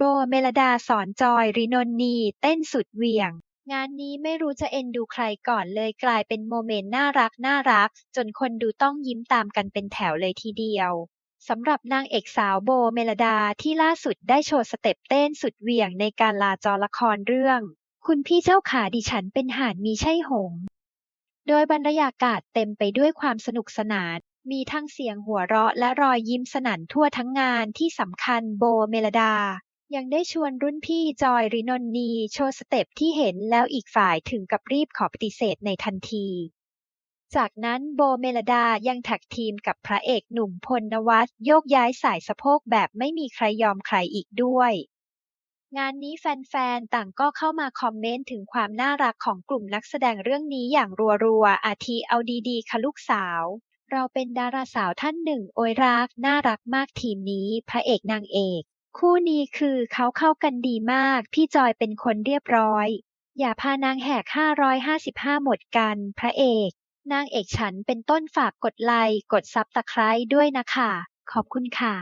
โบเมลดาสอนจอยรินนนีเต้นสุดเหวี่ยง งานนี้ไม่รู้จะเอ็นดูใครก่อนเลยกลายเป็นโมเมนต์น่ารักน่ารัก จนคนดูต้องยิ้มตามกันเป็นแถวเลยทีเดียวสำหรับนางเอกสาวโบเมลดาที่ล่าสุดได้โชว์สเต็ปเต้นสุดเหวี่ยงในการลาจอละครเรื่อง คุณพี่เจ้าขาดิฉันเป็นห่านมีใช่หง โดยบรรยากาศเต็มไปด้วยความสนุกสนาน มีทั้งเสียงหัวเราะและรอยยิ้มสนั่นทั่วทั้งงานที่สำคัญโบเมลดา ยังได้ชวนรุ่นพี่จอย รินนนี โชว์สเต็ปที่เห็นแล้วอีกฝ่ายถึงกับรีบขอปฏิเสธในทันที จากนั้นโบเมลดายังแท็กทีมกับพระเอกหนุ่มพลนวัตโยกย้ายสายสะโพกแบบไม่มีใครยอมใครอีกด้วย งานนี้แฟนๆ ต่างก็เข้ามาคอมเมนต์ถึงความน่ารักของกลุ่มนักแสดงเรื่องนี้อย่างรัวๆ อาทิเอาดีๆ ค่ะลูกสาวเราเป็นดาราสาวท่านหนึ่ง โอยรัก น่ารักมากทีมนี้ พระเอกนางเอก คู่นี้คือเขาเข้ากันดีมาก พี่จอยเป็นคนเรียบร้อย อย่าพานางแหก555หมดกัน พระเอก นางเอกฉันเป็นต้นฝากกดไลค์ กดซับตะไคร้ด้วยนะคะ ขอบคุณค่ะ